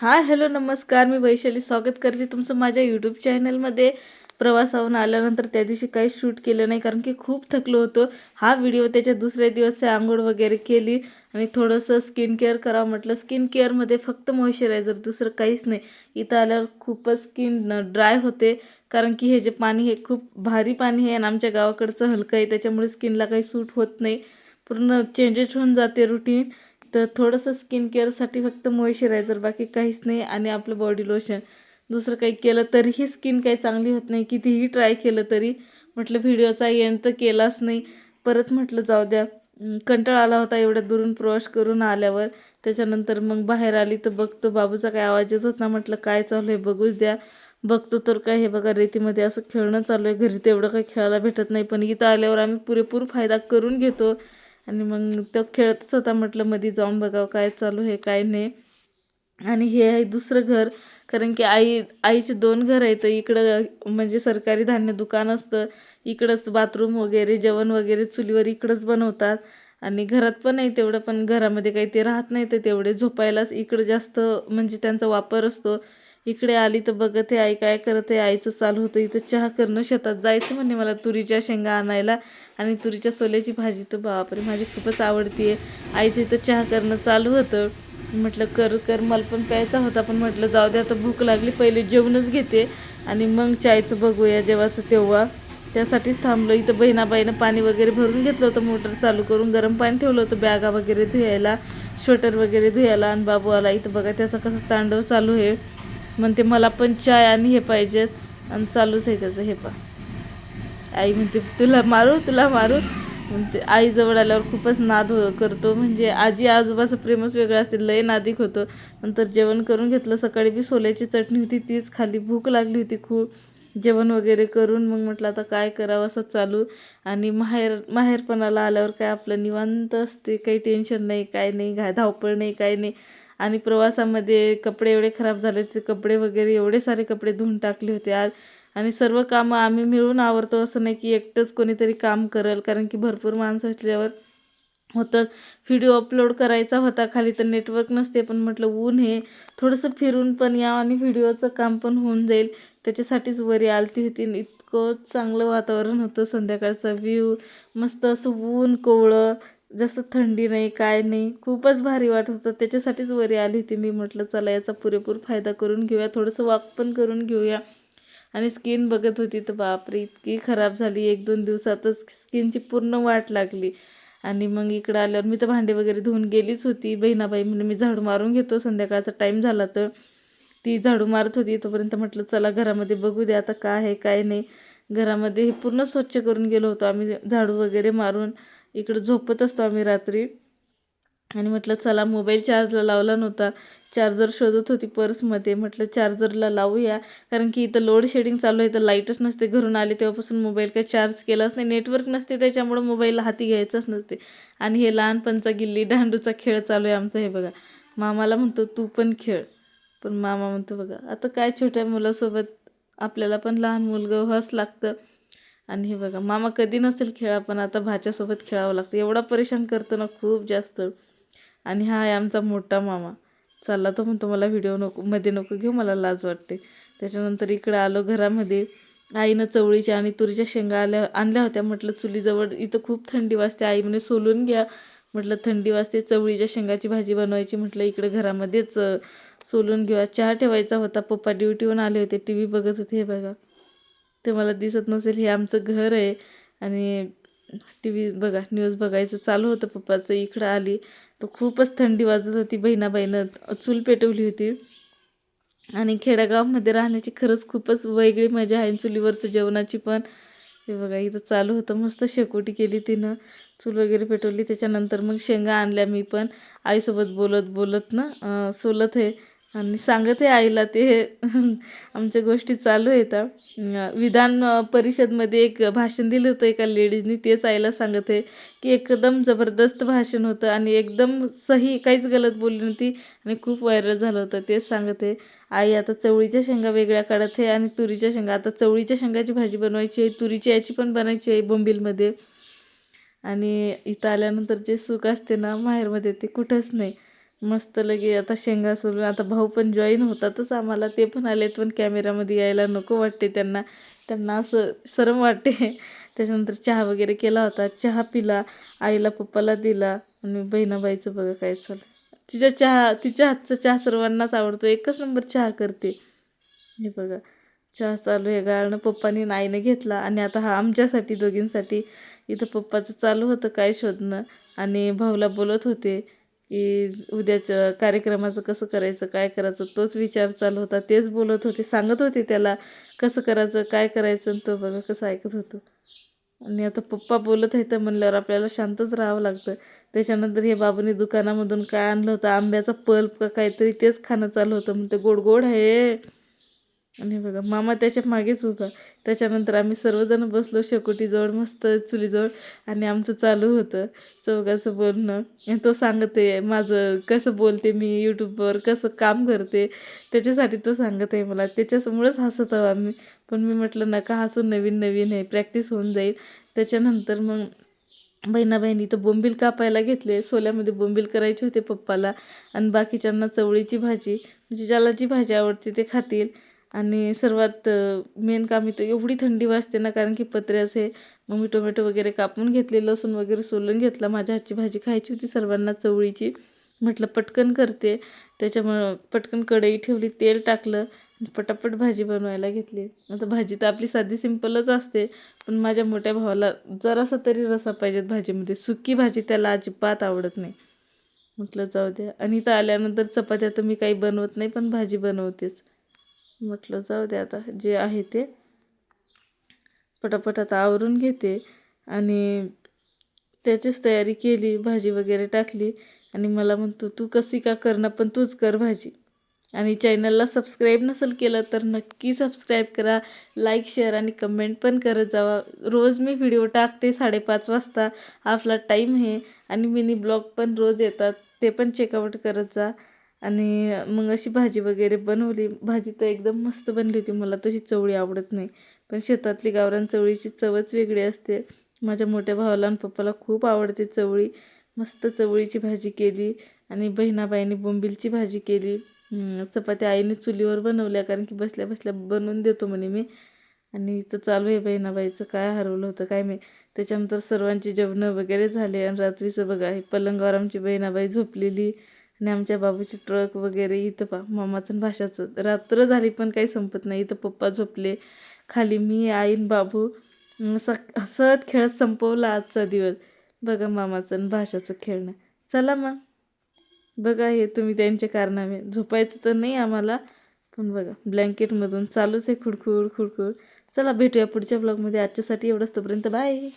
Hi hello नमस्कार. मी वैशाली स्वागत करते तुमचं माझ्या यूट्यूब चॅनलमध्ये प्रवासाहून आल्यानंतर त्या दिवशी काही शूट केलं नाही कारण की खूप थकलो होतो. हा व्हिडिओ त्याच्या दुसऱ्या दिवस आंघोळ वगैरे केली आणि थोडंसं स्किन केअर करावं म्हटलं. स्किन केअरमध्ये फक्त मॉइश्चरायझर दुसरं काहीच नाही. इथं आल्यावर खूपच स्किन ड्राय होते कारण की हे जे पाणी हे खूप भारी पाणी आहे आणि आमच्या गावाकडचं हलकं आहे त्याच्यामुळे स्किनला काही सूट होत नाही. पूर्ण चेंजेस होऊन जाते रुटीन तर थोडंसं स्किन केअरसाठी फक्त मॉइश्चरायझर बाकी काहीच नाही आणि आपलं बॉडी लोशन दुसरं काही केलं तरीही स्किन काही चांगली होत नाही. कितीही ट्राय केलं तरी म्हटलं व्हिडिओचा एंड तर केलाच नाही. परत म्हटलं जाऊ द्या. कंटाळा आला होता एवढ्या दुरून प्रवास करून आल्यावर. त्याच्यानंतर मग बाहेर आली तर बघतो बाबूचा काय आवाज येत होता म्हटलं काय चालू आहे बघूच द्या. बघतो तर काय हे बघा रेतीमध्ये असं खेळणं चालू आहे. घरी तेवढं काही खेळायला भेटत नाही. पण इथं आल्यावर आम्ही पुरेपूर फायदा करून घेतो. आणि मग तो खेळतच होता म्हटलं मध्ये जाऊन बघावं काय चालू आहे काय नाही. आणि हे आहे दुसरं घर कारण की आई आईचे दोन घर आहेत इकडं म्हणजे सरकारी धान्य दुकान असतं इकडंच बाथरूम वगैरे जेवण वगैरे चुलीवर इकडंच बनवतात. आणि घरात पण आहे तेवढं पण घरामध्ये काही ते राहत नाही तर तेवढे झोपायलाच इकडं जास्त म्हणजे त्यांचा वापर असतो. इकडे आली तर बघत आहे आई काय करत आहे? आईचं चालू होतं. इथं चहा करणं शेतात जायचं म्हणे मला तुरीच्या शेंगा आणायला आणि तुरीच्या सोल्याची भाजी तर बापरे माझी खूपच आवडती आहे आईचं इथं चहा करणं चालू होतं. म्हटलं कर कर. मला पण प्यायचा होता पण म्हटलं जाऊ दे आता भूक लागली. पहिले जेवणच घेते आणि मग चायचं बघूया जेवाचं तेव्हा. त्यासाठीच थांबलो. इथं बहिणाबाईनं पाणी वगैरे भरून घेतलं होतं मोटर चालू करून गरम पाणी ठेवलं होतं बॅगा वगैरे धुयायला स्वेटर वगैरे धुयायला आणि बाबू आला. इथं बघा त्याचा कसा तांडव चालू आहे. म्हणते मला पण चाय आणि हे पाहिजेत आणि चालूच आहे त्याचं हे पा. आई म्हणते तुला मारू तुला मारू. म्हणते आईजवळ आल्यावर खूपच नाद हो करतो. म्हणजे आजी आजोबाचं प्रेमच वेगळं असते लय नादिक होतं. नंतर जेवण करून घेतलं सकाळी बी सोल्याची चटणी होती तीच खाली भूक लागली होती खूप. जेवण वगैरे करून मग म्हटलं आता काय करावं असं चालू. आणि माहेर माहेरपणाला आल्यावर काय आपलं निवांत असते काही टेन्शन नाही काय नाही घा धावपळ नाही काय नाही. आणि प्रवासामध्ये कपडे एवढे खराब झाले ते कपडे वगैरे एवढे सारे कपडे धुवून टाकले होते आज. आणि सर्व कामं आम्ही मिळून आवरतो असं नाही की एकटंच कोणीतरी काम करेल कारण की भरपूर माणसं असल्यावर होतं. व्हिडिओ अपलोड करायचा होता खाली तर नेटवर्क नसते पण म्हटलं ऊन हे. थोडंसं फिरून पण या आणि व्हिडिओचं काम पण होऊन जाईल. त्याच्यासाठीच वरी आलती होती आणि इतकं चांगलं वातावरण होतं संध्याकाळचा व्ह्यू मस्त असं ऊन कोवळं. जास्त थंडी नाही काय नाही खूपच भारी वाटत होतं. त्याच्यासाठीच वरी आली होती मी. म्हटलं चला याचा पुरेपूर फायदा करून घेऊया. थोडंसं वॉक पण करून घेऊया. आणि स्किन बघत होती तर बापरे इतकी खराब झाली. एक दोन दिवसातच स्किनची पूर्ण वाट लागली. आणि मग इकडं आल्यावर मी तर भांडे वगैरे धुवून गेलीच होती. बहिणाबाई म्हणजे मी झाडू मारून घेतो. संध्याकाळचा टाईम झाला तर. ती झाडू मारत होती तोपर्यंत म्हटलं चला घरामध्ये बघू दे आता काय आहे काय नाही. घरामध्ये हे पूर्ण स्वच्छ करून गेलो होतो आम्ही झाडू वगैरे मारून. इकडं झोपत असतो आम्ही रात्री. आणि म्हटलं चला मोबाईल चार्जला लावला नव्हता. चार्जर शोधत होती पर्समध्ये. म्हटलं चार्जरला लावूया. कारण की इथं लोड शेडिंग चालू आहे तर लाईटच नसते. घरून आले तेव्हापासून मोबाईल काही चार्ज केलाच नाही. नेटवर्क नसते त्याच्यामुळं मोबाईल हाती घ्यायचंच नसते. आणि हे लहानपणचा गिल्ली दांडूचा खेळ चालू आहे आमचा हे बघा. मामाला म्हणतो तू पण खेळ. पण मामा म्हणतो बघा आता काय छोट्या मुलासोबत आपल्याला पण लहान मुलगा व्हावंच लागतं. आणि हे बघा मामा कधी नसेल खेळा पण आता भाच्यासोबत खेळावं लागतं. एवढा परेशान करतो ना खूप जास्त. आणि हा आहे आमचा मोठा मामा. चालला तो म्हणतो मला व्हिडिओ नको मध्ये नको घेऊ मला लाज वाटते. त्याच्यानंतर इकडं आलो घरामध्ये. आईनं चवळीच्या आणि तुरीच्या शेंगा आल्या आणल्या होत्या. म्हटलं चुलीजवळ इथं खूप थंडी वाजते. आई म्हणे सोलून घ्या. म्हटलं थंडी वाजते चवळीच्या शेंगाची भाजी बनवायची. म्हटलं इकडं घरामध्येच सोलून घेऊया. चहा ठेवायचा होता. पप्पा ड्युटीहून आले होते. टी व्ही बघत होते हे बघा. ते मला दिसत नसेल हे आमचं घर आहे. आणि टी व्ही बघा न्यूज बघायचं चालू होतं पप्पाचं इकडं आली. तर खूपच थंडी वाजत होती बहिणाबाईनं चूल पेटवली होती. आणि खेडेगावामध्ये राहण्याची खरंच खूपच वेगळी मजा आहे चुलीवरचं जेवणाची पण. हे बघा इथं चालू होतं मस्त शेकोटी केली तिनं. चूल वगैरे पेटवली त्याच्यानंतर मग शेंगा आणल्या मी पण. आईसोबत बोलत बोलत ना सोलत आहे. आणि सांगत आहे आईला ते आमच्या गोष्टी चालू आहेत. विधान परिषदमध्ये एक भाषण दिलं होतं एका लेडीजनी तेच आईला सांगत आहे की एकदम जबरदस्त भाषण होतं आणि एकदम सही काहीच गलत बोलली नव्हती आणि खूप व्हायरल झालं होतं. तेच सांगत आहे आई आता चवळीच्या शेंगा वेगळ्या काढत आहे आणि तुरीच्या शेंगा. आता चवळीच्या शेंगाची भाजी बनवायची आहे तुरीची याची पण बनायची आहे बोंबीलमध्ये. आणि इथं आल्यानंतर जे सुख असते ना माहेरमध्ये ते कुठंच नाही. मस्त लगे. आता शेंगा सोलून आता भाऊ पण जॉईन होतातच आम्हाला. ते पण आलेत पण कॅमेरामध्ये यायला नको वाटते त्यांना. त्यांना असं सरम वाटते. त्याच्यानंतर चहा वगैरे केला होता. चहा पिला आईला पप्पाला दिला. आणि बहिणाबाईचं बघा काय चालू तिच्या चहा तिच्या हातचा चहा सर्वांनाच आवडतो. एकच नंबर चहा करते. हे बघा. चहा चालू आहे. गाळणं पप्पानी आईने घेतला. आणि आता हा आमच्यासाठी दोघींसाठी इथं पप्पाचं चालू होतं काय शोधणं. आणि भाऊला बोलत होते. की उद्याचं कार्यक्रमाचं कसं करायचं काय करायचं तोच विचार चालू होता. तेच बोलत होते सांगत होते त्याला कसं करायचं काय करायचं आणि तो बघा कसं ऐकत होतो. आणि आता पप्पा बोलत आहे तर म्हणल्यावर आपल्याला शांतच राहावं लागतं. त्याच्यानंतर हे बाबूने दुकानामधून काय आणलं होतं आंब्याचा पल्प का काहीतरी तेच खाणं चालू होतं. म्हणते गोड गोड आहे. आणि बघा मामा त्याच्या मागेच उभा. त्याच्यानंतर आम्ही सर्वजण बसलो शेकोटीजवळ मस्त चुलीजवळ आणि आमचं चालू होतं. चौघाचं बोलणं. आणि तो सांगत आहे माझं कसं बोलते मी यूट्यूबवर कसं काम करते? त्याच्यासाठी तो सांगत आहे मला. त्याच्यामुळंच हसत आहो आम्ही. पण मी म्हटलं नका हसून नवीन नवीन आहे. प्रॅक्टिस होऊन जाईल. त्याच्यानंतर मग बहिणा बहिणी तर बोंबील कापायला घेतले. सोल्यामध्ये बोंबील करायचे होते पप्पाला. आणि बाकीच्यांना चवळीची भाजी म्हणजे ज्याला जी भाजी आवडते ते खातील. आणि सर्वात मेन काम इथं एवढी थंडी वाजते ना कारण की पत्रे असे मग मी टोमॅटो वगैरे कापून घेतले लसूण वगैरे सोलून घेतला माझ्या हातची भाजी खायची होती सर्वांना चवळीची. म्हटलं पटकन करते. त्याच्यामुळं पटकन कढई ठेवली तेल टाकलं पटापट भाजी बनवायला घेतली. आता भाजी तर आपली साधी सिंपलच असते पण माझ्या मोठ्या भावाला जरासा तरी रसा पाहिजेत भाजीमध्ये. सुकी भाजी त्याला अजिबात आवडत नाही. म्हटलं जाऊ द्या. आणि इथं आल्यानंतर चपात्या तर मी काही बनवत नाही पण भाजी बनवतेच. म्हटलं जाऊ दे आता जे आहे ते. पटापट आता आवरून घेते आणि त्याचीच तयारी केली भाजी वगैरे टाकली आणि मला म्हणतो तू कशी का करणं पण तूच कर भाजी. आणि चॅनलला सबस्क्राईब नसेल केलं तर नक्की सबस्क्राईब करा लाईक शेअर आणि कमेंट पण करत जावा. रोज मी व्हिडिओ टाकते साडेपाच वाजता आपला टाईम आहे आणि मिनी ब्लॉग पण रोज येतात ते पण चेकआउट करत जा. आणि मग अशी भाजी वगैरे बनवली. भाजी तर एकदम मस्त बनली होती. मला तशी चवळी आवडत नाही. पण शेतातली गावरान चवळीची चवच वेगळी असते. माझ्या मोठ्या भावाला आणि पप्पाला खूप आवडते चवळी. मस्त चवळीची भाजी केली आणि बहिणाबाईंनी बोंबिलची भाजी केली. चपात्या आईने चुलीवर बनवल्या कारण की बसल्या बसल्या बनवून देतो म्हणे मी. आणि इथं चालू आहे बहिणाबाईचं. काय हरवलं होतं काय मी त्याच्यानंतर सर्वांची जेवणं वगैरे झाले आणि रात्रीचं बघा हे पलंगावर आमची बहिणाबाई झोपलेली. आणि आमच्या बाबूची ट्रक वगैरे इथं पा मामाचं आणि भाषाचं रात्र झाली पण काही संपत नाही. इथं पप्पा झोपले. खाली मी आईन बाबू. स हसत खेळत संपवला आजचा दिवस. बघा मामाचं आणि भाषाचं खेळणं. चला मग. बघा हे तुम्ही त्यांचे कारनामे झोपायचं तर नाही आम्हाला पण बघा ब्लँकेटमधून चालूच आहे खुडखुड खुडखुड. चला भेटूया पुढच्या ब्लॉगमध्ये. आजच्यासाठी एवढंच तोपर्यंत बाय.